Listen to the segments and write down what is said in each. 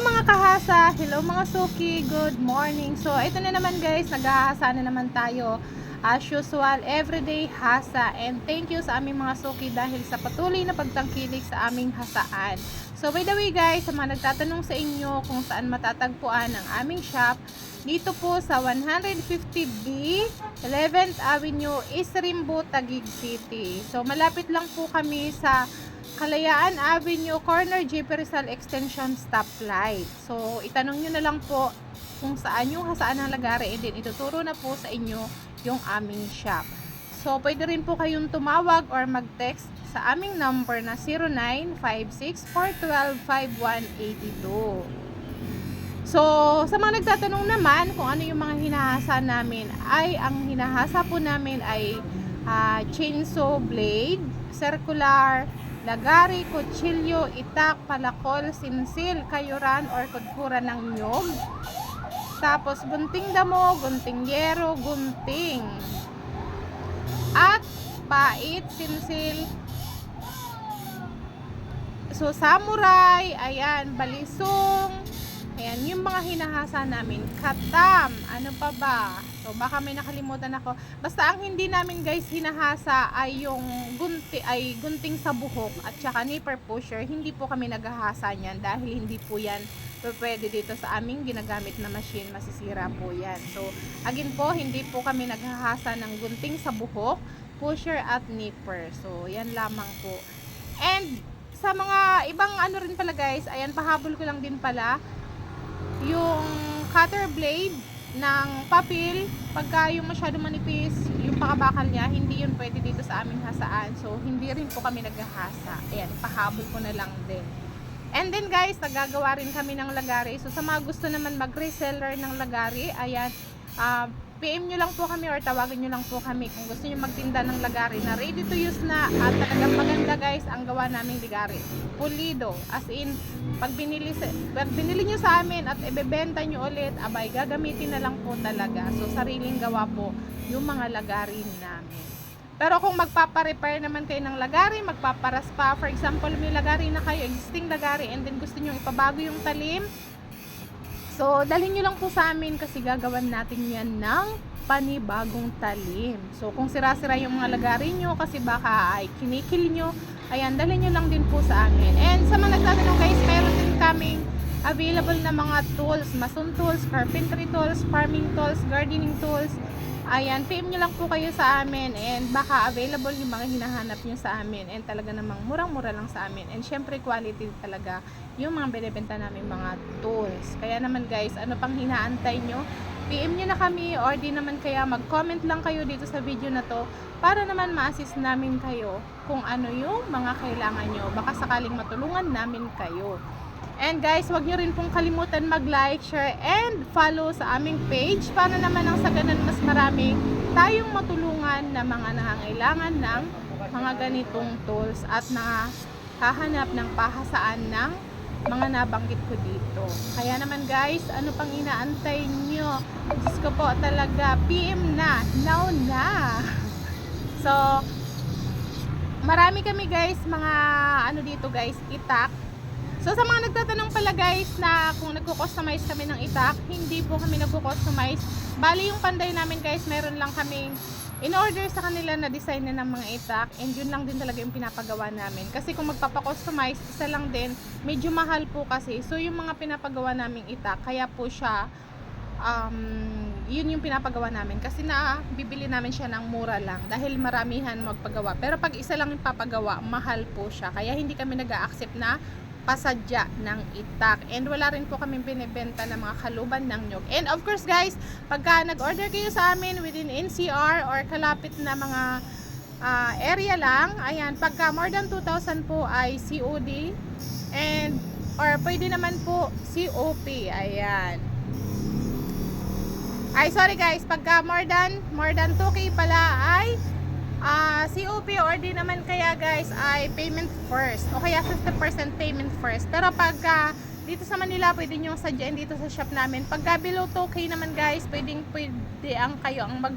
mga kahasa, hello mga suki, good morning. So ito na naman guys, naghahasa na naman tayo. As usual, everyday hasa. And thank you sa aming mga suki dahil sa patuloy na pagtangkilik sa aming hasaan. So by the way guys, sa mga nagtatanong sa inyo kung saan matatagpuan ang aming shop, dito po sa 150B 11th Avenue, Isrimbo, Taguig City. So malapit lang po kami sa Kalayaan Avenue, corner JP Rizal Extension stoplight. So, itanong nyo na lang po kung saan yung hasaan ng lagari and then ituturo na po sa inyo yung aming shop. So, pwede rin po kayong tumawag or mag-text sa aming number na 0956-412-5182. So, sa mga nagtatanong naman kung ano yung mga hinahasa namin, ay ang hinahasa po namin ay ah, chainsaw blade, circular, lagari, kutsilyo, itak, palakol, sinsil, kayuran, or kudkuran ng nyog. Tapos, gunting damo, gunting yero, gunting. At, pait, sinsil, So, samurai, ayan, balisong, ayan, yung mga hinahasa namin, katam, ano pa ba? So, baka may nakalimutan ako. Basta ang hindi namin guys hinahasa ay yung gunti, ay gunting sa buhok at saka nipper pusher. Hindi po kami naghahasa niyan dahil hindi po yan pwede dito sa aming ginagamit na machine. Masisira po yan. So, again po, hindi po kami naghahasa ng gunting sa buhok, pusher at nipper. So, yan lamang po. And, sa mga ibang ano rin pala guys, ayan, pahabol ko lang din pala, yung cutter blade ng papel, pagka yung masyado manipis, yung pakabakal niya, hindi yun pwede dito sa aming hasaan. So, hindi rin po kami naghahasa. Ayan, pahabol ko na lang din. And then guys, nagagawa rin kami ng lagari. So, sa mga gusto naman mag-reseller ng lagari, ayan, ah, PM nyo lang po kami or tawagin nyo lang po kami kung gusto nyo magtinda ng lagari na ready to use na at talagang maganda guys ang gawa naming lagari. Pulido. As in, pag binili, pag binili nyo sa amin at ibebenta nyo ulit, abay, gagamitin na lang po talaga. So, sariling gawa po yung mga lagari namin. Pero kung magpapa-repair naman kayo ng lagari, magpaparas pa, for example, may lagari na kayo, existing lagari, and then gusto nyo ipabago yung talim, So, dalhin nyo lang po sa amin kasi gagawan natin yan ng panibagong talim. So, kung sira-sira yung mga lagari nyo kasi baka ay kinikil nyo, ayan, dalhin nyo lang din po sa amin. And sa mga nagtatanong guys, mayroon din kaming available na mga tools, mason tools, carpentry tools, farming tools, gardening tools. Ayan, PM nyo lang po kayo sa amin and baka available yung mga hinahanap nyo sa amin and talaga namang murang-mura lang sa amin and syempre quality talaga yung mga binibenta namin mga tools. Kaya naman guys, ano pang hinaantay nyo? PM nyo na kami or di naman kaya mag-comment lang kayo dito sa video na to para naman ma-assist namin kayo kung ano yung mga kailangan nyo. Baka sakaling matulungan namin kayo. And guys, wag nyo rin pong kalimutan mag-like, share, and follow sa aming page para naman ang sa ganun mas marami tayong matulungan na mga nangangailangan ng mga ganitong tools at na hahanap ng pahasaan ng mga nabanggit ko dito. Kaya naman guys, ano pang inaantay nyo? Diyos ko po talaga, PM na, now na. So, marami kami guys, mga ano dito guys, itak. So sa mga nagtatanong pala guys na kung nagko-customize kami ng itak, hindi po kami nagko-customize. Bali yung panday namin guys, meron lang kaming in order sa kanila na design na ng mga itak and yun lang din talaga yung pinapagawa namin. Kasi kung magpapa-customize, isa lang din, medyo mahal po kasi. So yung mga pinapagawa naming itak, kaya po siya um, yun yung pinapagawa namin kasi na bibili namin siya ng mura lang dahil maramihan magpagawa pero pag isa lang yung papagawa mahal po siya kaya hindi kami nag accept na pasadya ng itak. And wala rin po kami binibenta ng mga kaluban ng nyog. And of course guys, pagka nag-order kayo sa amin within NCR or kalapit na mga ah, area lang, ayan, pagka more than 2,000 po ay COD and or pwede naman po COP, ayan. Ay, sorry guys, pagka more than, more than 2K pala ay Ah, COP or di naman kaya guys ay payment first o kaya 50% payment first. Pero pagka dito sa Manila pwede nyo sadyain dito sa shop namin. Pagka below 2K naman guys, pwedeng pwede ang kayo ang mag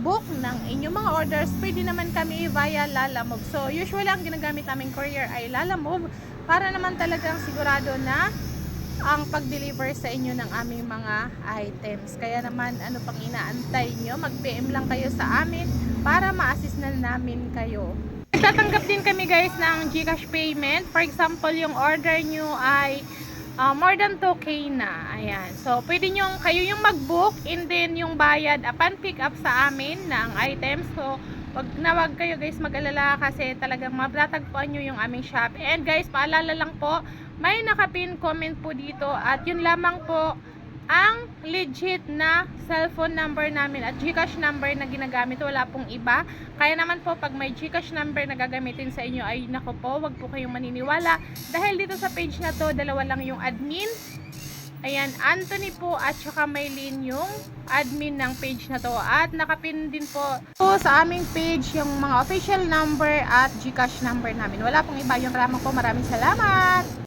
book ng inyong mga orders. Pwede naman kami via Lalamove. So usually ang ginagamit namin courier ay Lalamove para naman talagang sigurado na ang pag-deliver sa inyo ng aming mga items. Kaya naman, ano pang inaantay nyo? Mag-PM lang kayo sa amin para ma-assist na namin kayo. Tatanggap din kami guys ng Gcash payment. For example, yung order nyo ay uh, more than 2K na. Ayan. So, pwede nyo, kayo yung mag-book and then yung bayad upon pick up sa amin ng items. So, wag na wag kayo guys mag-alala kasi talagang matatagpuan nyo yung aming shop. And guys, paalala lang po, may nakapin comment po dito at yun lamang po ang legit na cellphone number namin at Gcash number na ginagamit. Wala pong iba. Kaya naman po pag may Gcash number na gagamitin sa inyo ay nako po wag po kayong maniniwala. Dahil dito sa page na to dalawa lang yung admin ayan Anthony po at saka Maylin yung admin ng page na to. At nakapin din po po sa aming page yung mga official number at Gcash number namin. Wala pong iba yung lamang po. Maraming salamat